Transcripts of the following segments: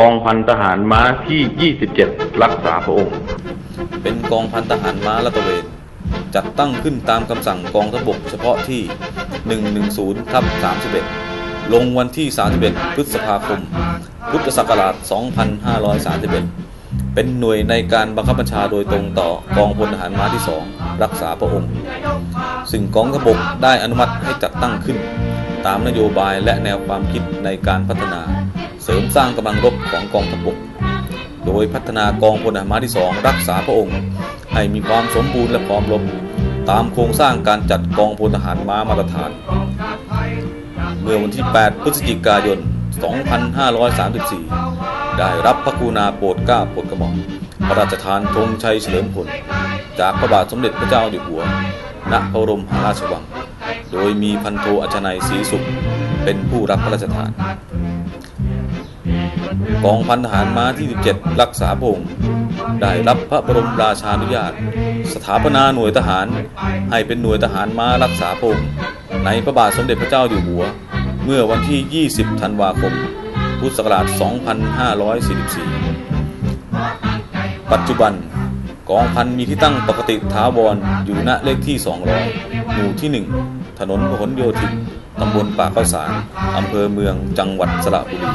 กองพันทหารม้าที่ 27 รักษาพระองค์ เป็นกองพันทหารม้าลาดตระเวนจัดตั้งขึ้นตามคำสั่งกองทพบกเฉพาะที่ 110ทับ31 ลงวันที่ 31 พฤษภาคม พุทธศักราช 2531 เป็นหน่วยในการบังคับบัญชาโดยตรงต่อกองพลทหารม้าที่ 2 รักษาพระองค์ ซึ่งกองทพบกได้อนุมัติให้จัดตั้งขึ้น ตามนโยบายและแนวความคิดในการพัฒนา เสริมสร้างกำลังรบของกองทัพบก โดยพัฒนากองพลทหารม้าที่2รักษาพระองค์ ให้มีความสมบูรณ์และพร้อมรบตามโครงสร้างการจัดกองพลทหารม้ามาตรฐาน เมื่อวันที่ 8 พฤศจิกายน 2534 ได้รับพระกรุณาโปรดเกล้าโปรดกระหม่อมพระราชทานธงชัยเฉลิมพล จากพระบาทสมเด็จพระเจ้าอยู่หัว ณ พระบรมหาราชวัง โดยมีพันโทอัจนัยศรีสุข เป็นผู้รับพระราชทาน กองพันทหารม้าที่ 17 รักษาพงค์ได้รับพระบรมราชานุญาต สถาปนาหน่วยทหารให้เป็นหน่วยทหารม้ารักษาพงค์ในพระบาทสมเด็จพระเจ้าอยู่หัว เมื่อวันที่ 20 ธันวาคม พุทธศักราช 2544 ปัจจุบันกองพันมีที่ตั้งปกติถาวรอยู่ณเลขที่ 200 หมู่ที่ 1 ถนนพหลโยธิน ตำบลป่าข้าวสาร อำเภอเมืองจังหวัดสระบุรี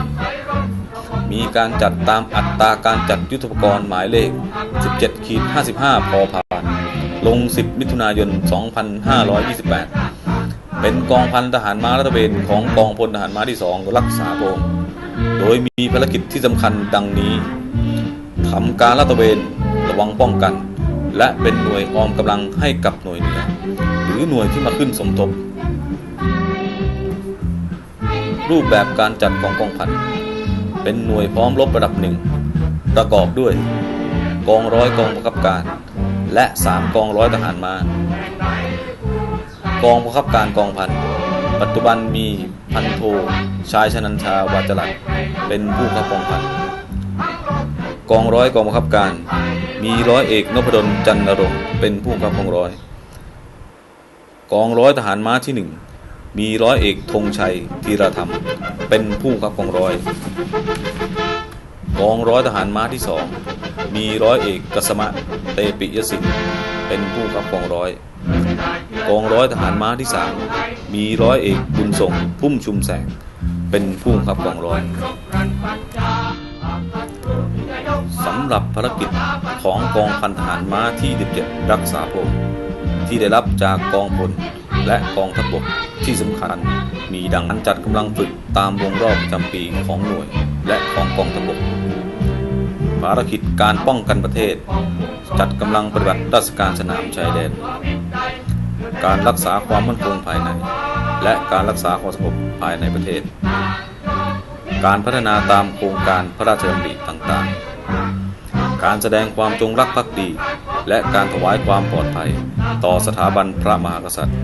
มีการจัดตามอัตราการจัดยุทธปกรณ์หมายเลข 17ขีด55 พอพาน ลง 10 มิถุนายน 2528 เป็นกองพันทหารม้ารัตเวนของกองพลทหารม้าที่ 2 รักษาพระองค์โดยมีภารกิจที่สำคัญดังนี้ทำการลาดตระเวนระวังป้องกัน และเป็นหน่วยออมกำลังให้กับหน่วยเหนือหรือหน่วยที่มาขึ้นสมทบ รูปแบบการจัดของกองพัน เป็นหน่วยพร้อมรบระดับหนึ่ง ประกอบด้วย กองร้อยกองบังคับการ และ 3 กองร้อยทหารมา้ากองบังคับการกองพัน ปัจจุบันมีพันโท ชายชนันชาวาจรัตน์เป็นผู้ขับกองพัน กองร้อยกองบังคับการ มีร้อยเอกนพดลจันนรงเป็นผู้บังคับกองร้อย กองร้อยทหารม้าที่หนึ่ง มีร้อยเอกธงชัยธีรธรรม เป็นผู้บับกองร้อย กองร้อยทหารม้าที่สองมีร้อยเอกกษมะเตปิยสินเป็นผู้บับกองร้อย กองร้อยทหารม้าที่สามมีร้อยเอกบุญส่งพุ่มชุมแสง เป็นผู้บังคับกองร้อยสำหรับภารกิจของกองพันทหารม้าที่ 17 รักษาพระองค์ที่ได้รับจากกองพล และกองทัพบกที่สำคัญ มีดังนั้นจัดกำลังฝึกตามวงรอบประจำปีของหน่วย และของกองทัพบกภารกิจการป้องกันประเทศ จัดกำลังปฏิบัติราชการสนามชายแดน การรักษาความมั่นคงภายใน และการรักษาความสงบภายในประเทศ การพัฒนาตามโครงการพระราชดำริต่างๆ การแสดงความจงรักภักดี และการถวายความปลอดภัย ต่อสถาบันพระมหากษัตริย์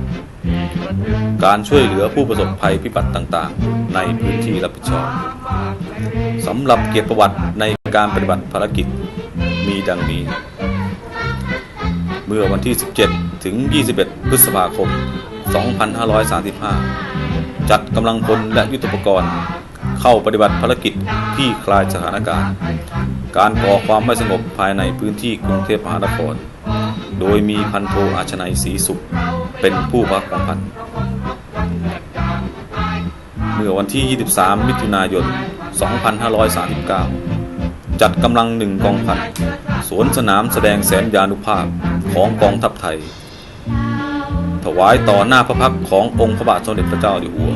การช่วยเหลือผู้ประสบภัยพิบัติต่างๆ ในพื้นที่รับผิดชอบสำหรับเกียรติประวัติในการปฏิบัติภารกิจมีดังนี้ เมื่อวันที่ 17 ถึง 21 พฤษภาคม 2535 จัดกำลังพลและยุทธปกรณ์ เข้าปฏิบัติภารกิจที่คลายสถานการณ์ การก่อความไม่สงบภายในพื้นที่กรุงเทพมหานคร โดยมีพันโทอาชนัยศรีสุข เป็นผู้พักของพัน เมื่อวันที่ 23 มิถุนายน 2539 จัดกำลังหนึ่งกองพัน สวนสนามแสดงแสนยานุภาพของกองทัพไทย ถวายต่อหน้าพระพักขององค์พระบาทสมเด็จพระเจ้าอยู่หัว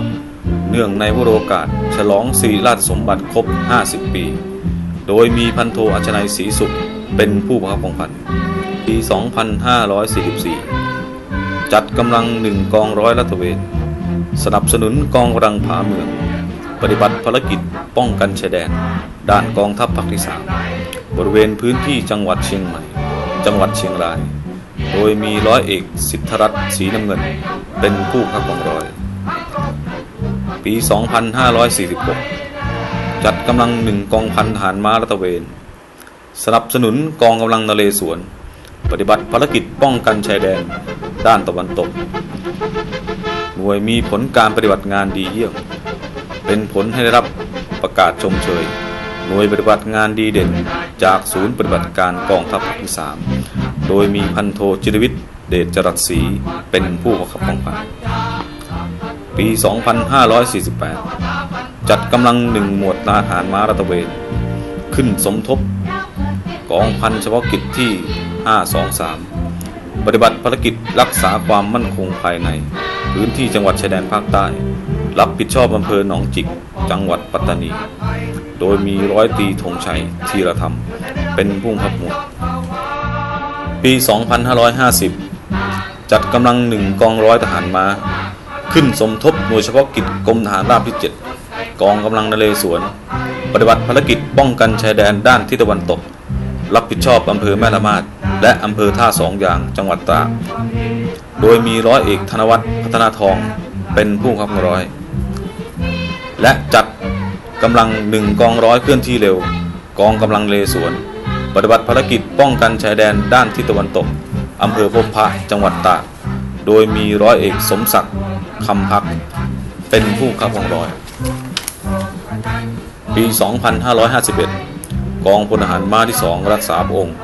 เนื่องในวโรกาส ฉลองสิริราชสมบัติครบ 50 ปี โดยมีพันโทอัชนัยศรีสุขเป็นผู้บังคับกองพันปี 2544 จัดกำลังหนึ่งกองร้อยรัตเวนสนับสนุนกองกำลังผาเมือง ปฏิบัติภารกิจป้องกันชายแดน ด้านกองทัพภาคที่สามบริเวณพื้นที่จังหวัดเชียงใหม่ จังหวัดเชียงราย โดยมีร้อยเอกสิทธรัตน์ศรีน้ำเงิน เป็นผู้ขับกองร้อย ปี 2546 จัดกำลังหนึ่งกองพันทหารม้ารัตเวน สนับสนุนกองกำลังนเรศวร ปฏิบัติภารกิจป้องกันชายแดน ด้านตะวันตก หน่วยมีผลการปฏิบัติงานดีเยี่ยม เป็นผลให้ได้รับประกาศชมเชย หน่วยปฏิบัติงานดีเด่น จากศูนย์ปฏิบัติการกองทัพภาคที่3โดยมีพันโทจิรวิทย์เดชจรัสศรีเป็นผู้บังคับกองพันปี 2548 จัดกำลังหนึ่งหมวดนาทหารม้ารัตะเวน ขึ้นสมทบกองพันเฉพาะกิจที่ 523 ปฏิบัติภารกิจรักษาความมั่นคงภายใน พื้นที่จังหวัดชายแดนภาคใต้ รับผิดชอบอำเภอหนองจิก จังหวัดปัตตานี โดยมีร้อยตีธงชัยธีรธรรม เป็นผู้บับหมวด ปี 2550 จัดกำลังหนึ่งกองร้อยทหารม้า ขึ้นสมทบหน่วยเฉพาะกิจกรมทหารราบที่ 7 กองกำลังนเรศวรปฏิบัติภารกิจป้องกันชายแดนด้านทิศตะวันตก รับผิดชอบอำเภอแม่ละมาดและอำเภอท่าสองยางจังหวัดตราดโดยมีร้อยเอกธนวัฒน์พัฒนาทองเป็นผู้ขับร้อย และจัดกำลังหนึ่งกองร้อยเคลื่อนที่เร็ว กองกำลังเลสวน ปฏิบัติภารกิจป้องกันชายแดนด้านทิศตะวันตกอำเภอพบพระจังหวัดตากโดยมีร้อยเอกสมศักดิ์คำพัก เป็นผู้ขับกองร้อย ปี 2551 กองพลทหารม้าที่ 2 รักษาพระองค์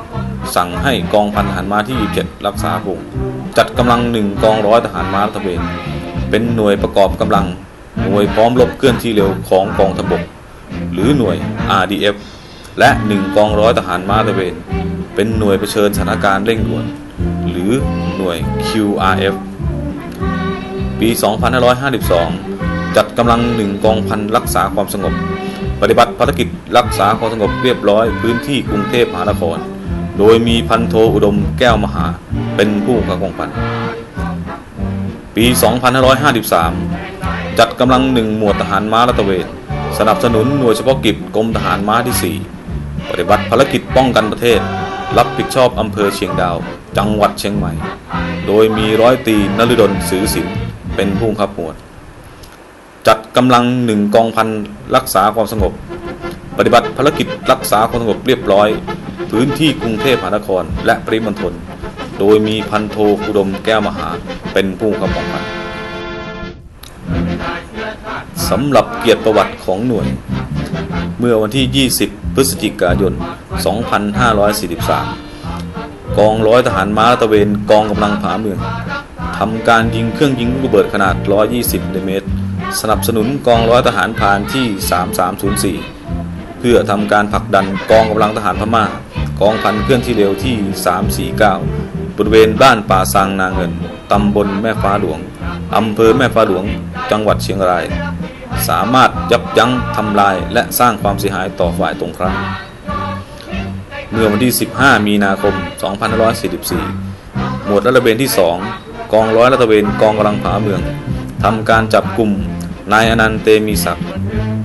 สั่งให้กองพันทหารม้าที่7รักษาพระองค์ จัดกำลังหนึ่งกองร้อยทหารม้ารัฐเวน เป็นหน่วยประกอบกำลังหน่วยพร้อมรบเคลื่อนที่เร็วของกองทัพบก หรือหน่วย RDF และหนึ่งกองร้อยทหารม้าตะเวน เป็นหน่วยเผชิญสถานการณ์เร่งด่วน หรือหน่วย QRF ปี 2552 จัดกำลังหนึ่งกองพันรักษาความสงบ ปฏิบัติภารกิจรักษาความสงบเรียบร้อยพื้นที่กรุงเทพมหานคร โดยมีพันโทอุดมแก้วมหาเป็นผู้กำกับกองพัน ปี 2553 จัดกำลังหนึ่งหมวดทหารม้ารัตะเวน สนับสนุนหน่วยเฉพาะกิจกรมทหารม้าที่ 4 ปฏิบัติภารกิจป้องกันประเทศ รับผิดชอบอำเภอเชียงดาว จังหวัดเชียงใหม่ โดยมีร้อยตรีนฤดลสือสินเป็นผู้บังคับหมวด จัดกำลังหนึ่งกองพันรักษาความสงบ ปฏิบัติภารกิจรักษาความสงบเรียบร้อย พื้นที่กรุงเทพมหานคร และปริมณฑลโดยมีพันโทอุดมแก้วมหาเป็นผู้กำกับพันสำหรับเกียรติประวัติของหน่วย เมื่อวันที่ 20 พฤศจิกายน 2543 กองร้อยทหารม้าตะเวนกองกำลังผาเมืองทำการยิงเครื่องยิงลูกระเบิดขนาด 120มิลลิเมตร สนับสนุนกองร้อยทหารพรานที่ 3304 เพื่อทำการผลักดันกองกำลังทหารพม่ากองพันเคลื่อนที่เร็วที่ 349 บริเวณบ้านป่าซางนาเงิน ตำบลแม่ฟ้าหลวง อำเภอแม่ฟ้าหลวง จังหวัดเชียงราย สามารถยับยั้งทำลายและสร้างความเสียหายต่อฝ่ายตรงข้ามเมื่อวันที่ 15 มีนาคม 2544 หมวดรัฐเวนที่ 2 กองร้อยรัฐเวนกองกำลังผาเมือง ทำการจับกลุ่มนายอนันต์เตมีศักดิ์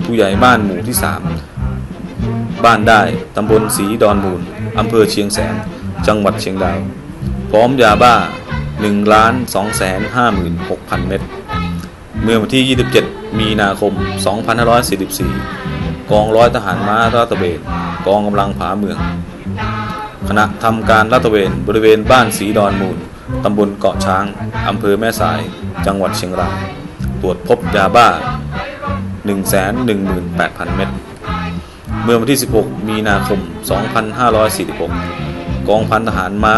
ผู้ใหญ่บ้านหมู่ที่ 3 บ้านได้ตำบลศรีดอนมูลอำเภอเชียงแสน จังหวัดเชียงดาว พร้อมยาบ้า1ล้าน2แสน56,000 เม็ดเมื่อวันที่ 27 มีนาคม 2544 กองร้อยทหารม้าราตะเวนกองกำลังผาเมืองขณะทำการลาตะเวนบริเวณบ้านสีดอนมูล ตำบลเกาะช้าง อำเภอแม่สาย จังหวัดเชียงราย ตรวจพบยาบ้า 118,000 เม็ด เมื่อวันที่ 16 มีนาคม 2546 กองพันทหารม้า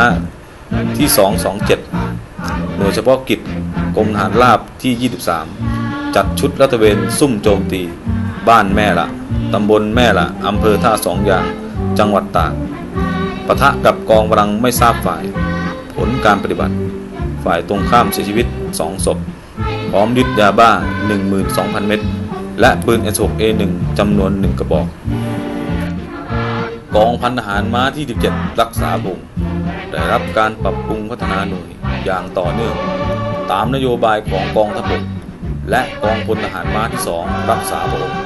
ที่ 227 หน่วยเฉพาะกิจกรมทหารราบที่ 23 จัดชุดรัตเวน ซุ่มโจมตี บ้านแม่ละ ตำบลแม่ละ อำเภอท่าสองยาง จังหวัดตากปะทะกับกองกำลังไม่ทราบฝ่าย ผลการปฏิบัติ ฝ่ายตรงข้ามเสียชีวิต 2 ศพ พร้อมยึดยาบ้า 12,000 เม็ดและปืน S6A1 จำนวน 1 กระบอก กองพันทหารม้าที่ 17 รักษาบงได้รับการปรับปรุงพัฒนาหน่วยอย่างต่อเนื่อง ตามนโยบายของกองทัพบกและกองพลทหารม้าที่ 2 รักษาพระองค์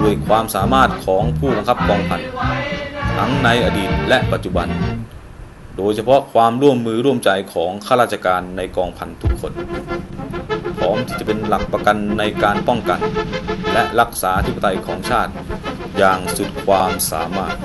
ด้วยความสามารถของผู้บังคับกองพันทั้งในอดีตและปัจจุบัน โดยเฉพาะความร่วมมือร่วมใจของข้าราชการในกองพันทุกคน พร้อมที่จะเป็นหลักประกันในการป้องกัน และรักษาธิปไตยของชาติอย่างสุดความสามารถ